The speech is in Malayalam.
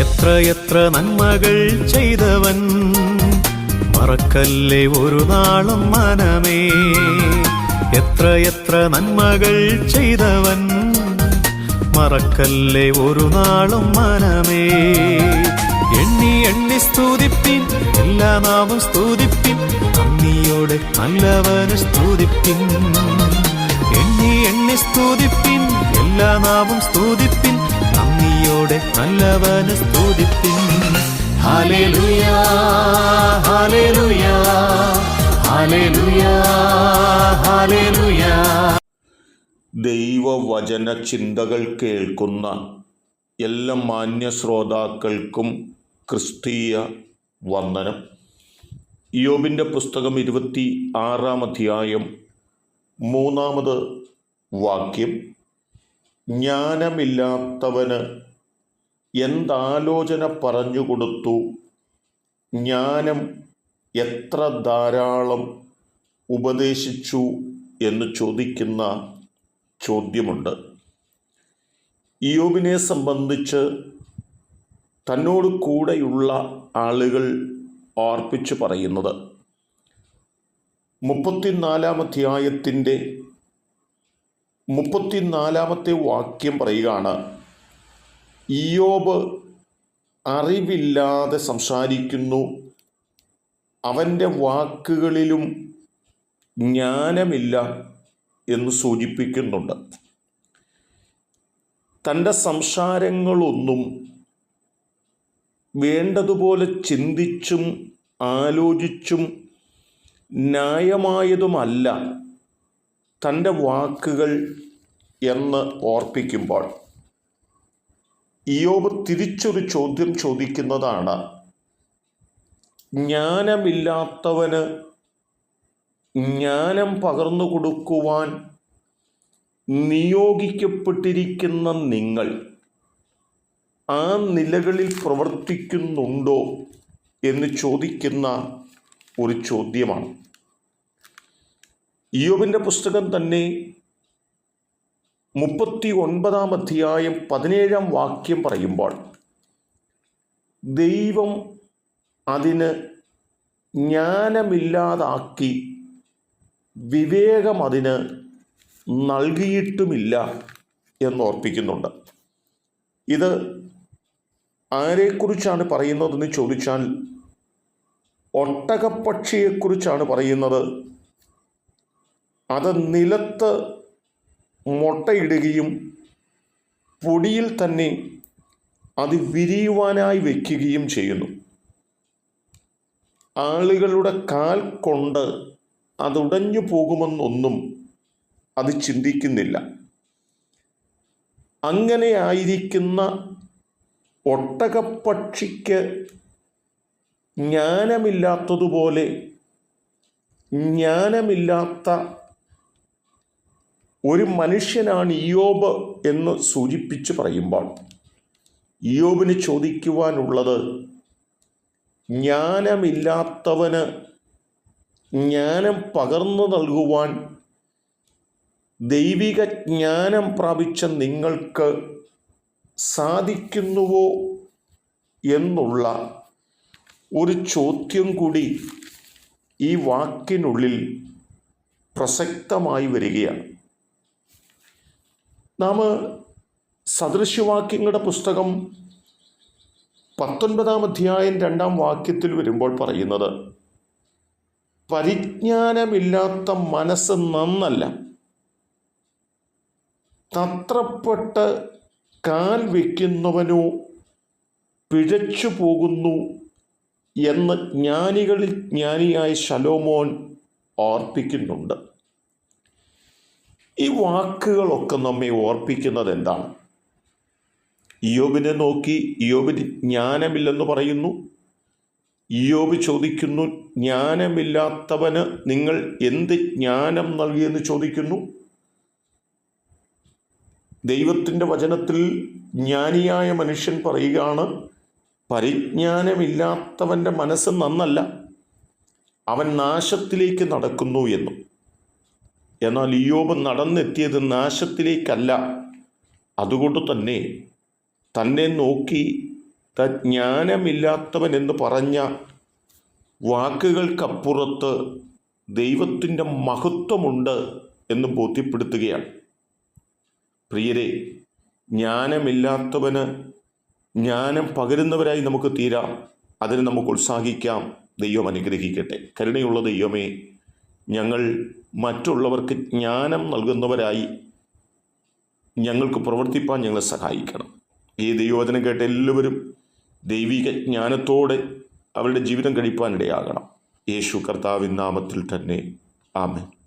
എത്രയെത്ര നന്മകൾ ചെയ്തവൻ. മറക്കല്ലേ ഒരു നാളും മനമേ. എത്ര നന്മകൾ ചെയ്തവൻ. മറക്കല്ലേ ഒരു നാളും മനമേ. എണ്ണി എണ്ണി സ്തുതിപ്പിൻ എല്ലാ നാമം സ്തുതിപ്പിൻ നന്ദിയോടെ നല്ലവന് സ്തുതിപ്പിൻ. എണ്ണി എണ്ണി സ്തുതിപ്പിൻ എല്ലാ നാമം സ്തുതിപ്പിൻ നന്ദിയോടെ നല്ലവന് സ്തുതിപ്പിൻ. ഹാലേലുയാ ഹാലേലുയാ ദൈവവചന ചിന്തകൾ കേൾക്കുന്ന എല്ലാ മാന്യ ശ്രോതാക്കൾക്കും ക്രിസ്തീയ വന്ദനം. യോബിന്റെ പുസ്തകം ഇരുപത്തി ആറാം അധ്യായം മൂന്നാമത് വാക്യം. ജ്ഞാനമില്ലാത്തവന് എന്താലോചന പറഞ്ഞുകൊടുത്തു ജ്ഞാനം എത്ര ധാരാളം ഉപദേശിച്ചു എന്ന് ചോദിക്കുന്ന ചോദ്യമുണ്ട്. യോബിനെ സംബന്ധിച്ച് തന്നോട് കൂടെയുള്ള ആളുകൾ ഓർപ്പിച്ചു പറയുന്നത് മുപ്പത്തിനാലാം അധ്യായത്തിന്റെ മുപ്പത്തിനാലാമത്തെ വാക്യം പറയുകയാണ്. ഇയോബ് അറിവില്ലാതെ സംസാരിക്കുന്നു. അവന്റെ വാക്കുകളിലും ജ്ഞാനമില്ല എന്ന് സൂചിപ്പിക്കുന്നുണ്ട്. തന്റെ സംസാരങ്ങളൊന്നും വേണ്ടതുപോലെ ചിന്തിച്ചും ആലോചിച്ചും ന്യായമായതുമല്ല. തന്റെ വാക്കുകൾ എന്ന് ഓർപ്പിക്കുമ്പോൾ ഇയോബ് തിരിച്ചൊരു ചോദ്യം ചോദിക്കുന്നതാണ് ജ്ഞാനമില്ലാത്തവന് ജ്ഞാനം പകർന്നു കൊടുക്കുവാൻ നിയോഗിക്കപ്പെട്ടിരിക്കുന്ന നിങ്ങൾ ആ നിലകളിൽ പ്രവർത്തിക്കുന്നുണ്ടോ? എന്ന് ചോദിക്കുന്ന ഒരു ചോദ്യമാണ്. ഇയോബിന്റെ പുസ്തകം തന്നെ മുപ്പത്തി ഒൻപതാം അധ്യായം പതിനേഴാം വാക്യം പറയുമ്പോൾ ദൈവം അതിന് ജ്ഞാനമില്ലാതാക്കി വിവേകം അതിന് നൽകിയിട്ടുമില്ല എന്നോർപ്പിക്കുന്നുണ്ട് ഇത് ആരെക്കുറിച്ചാണ് പറയുന്നതെന്ന് ചോദിച്ചാൽ ഒട്ടകപ്പക്ഷിയെക്കുറിച്ചാണ് പറയുന്നത് അത് നിലത്ത് മുട്ടയിടുകയും പൊടിയിൽ തന്നെ അത് വിരിയുവാനായി വയ്ക്കുകയും ചെയ്യുന്നു. ആളുകളുടെ കാൽ കൊണ്ട് അത് ഉടഞ്ഞു പോകുമെന്നൊന്നും അത് ചിന്തിക്കുന്നില്ല. അങ്ങനെ ആയിരിക്കുന്ന ഒട്ടകപ്പക്ഷിക്ക് ജ്ഞാനമില്ലാത്തതുപോലെ ജ്ഞാനമില്ലാത്ത ഒരു മനുഷ്യനാണ് ഇയോബ് എന്ന് സൂചിപ്പിച്ച് പറയുമ്പോൾ ഇയോബിന് ചോദിക്കുവാനുള്ളത് ജ്ഞാനമില്ലാത്തവന് ജ്ഞാനം പകർന്നു നൽകുവാൻ ദൈവിക ജ്ഞാനം പ്രാപിച്ച നിങ്ങൾക്ക് സാധിക്കുന്നുവോ എന്നുള്ള ഒരു ചോദ്യം കൂടി ഈ വാക്കിനുള്ളിൽ പ്രസക്തമായി വരികയാണ്. നാം സദൃശ്യവാക്യങ്ങളുടെ പുസ്തകം പത്തൊൻപതാം അധ്യായം രണ്ടാം വാക്യത്തിൽ വരുമ്പോൾ പറയുന്നത് പരിജ്ഞാനമില്ലാത്ത മനസ്സ് നന്നല്ല. തത്രപ്പെട്ട് കാൽ വയ്ക്കുന്നവനോ പിഴച്ചു പോകുന്നു എന്ന് ജ്ഞാനികളിൽ ജ്ഞാനിയായ ശലോമോൻ ഓർപ്പിക്കുന്നുണ്ട്. ഈ വാക്കുകളൊക്കെ നമ്മെ ഓർപ്പിക്കുന്നത് എന്താണ്? യോബിനെ നോക്കി ഇയോബിന് ജ്ഞാനമില്ലെന്ന് പറയുന്നു. ഇയോബ് ചോദിക്കുന്നു ജ്ഞാനമില്ലാത്തവന് നിങ്ങൾ എന്ത് ജ്ഞാനം നൽകിയെന്ന് ചോദിക്കുന്നു? ദൈവത്തിന്റെ വചനത്തിൽ ജ്ഞാനിയായ മനുഷ്യൻ പറയുകയാണ് പരിജ്ഞാനമില്ലാത്തവന്റെ മനസ്സ് നന്നല്ല അവൻ നാശത്തിലേക്ക് നടക്കുന്നു എന്നും. എന്നാൽ ഇയോബ് നടന്നെത്തിയത് നാശത്തിലേക്കല്ല. അതുകൊണ്ട് തന്നെ തന്നെ നോക്കി ജ്ഞാനമില്ലാത്തവൻ എന്ന് പറഞ്ഞ വാക്കുകൾക്കപ്പുറത്ത് ദൈവത്തിന്റെ മഹത്വമുണ്ട് എന്ന് ബോധ്യപ്പെടുത്തുകയാണ്. പ്രിയരെ ജ്ഞാനമില്ലാത്തവന് ജ്ഞാനം പകരുന്നവരായി നമുക്ക് തീരാം. അതിന് നമുക്ക് ഉത്സാഹിക്കാം. ദൈവം അനുഗ്രഹിക്കട്ടെ. കരുണയുള്ള ദൈവമേ ഞങ്ങൾ മറ്റുള്ളവർക്ക് ജ്ഞാനം നൽകുന്നവരായി ഞങ്ങൾക്ക് പ്രവർത്തിപ്പാൻ ഞങ്ങളെ സഹായിക്കണം. ഈ ദൈവവചനം കേട്ട എല്ലാവരും ദൈവിക ജ്ഞാനത്തോടെ അവരുടെ ജീവിതം കഴിപ്പാനിടയാകണം. യേശു കർത്താവിൻ നാമത്തിൽ തന്നെ. ആമേൻ.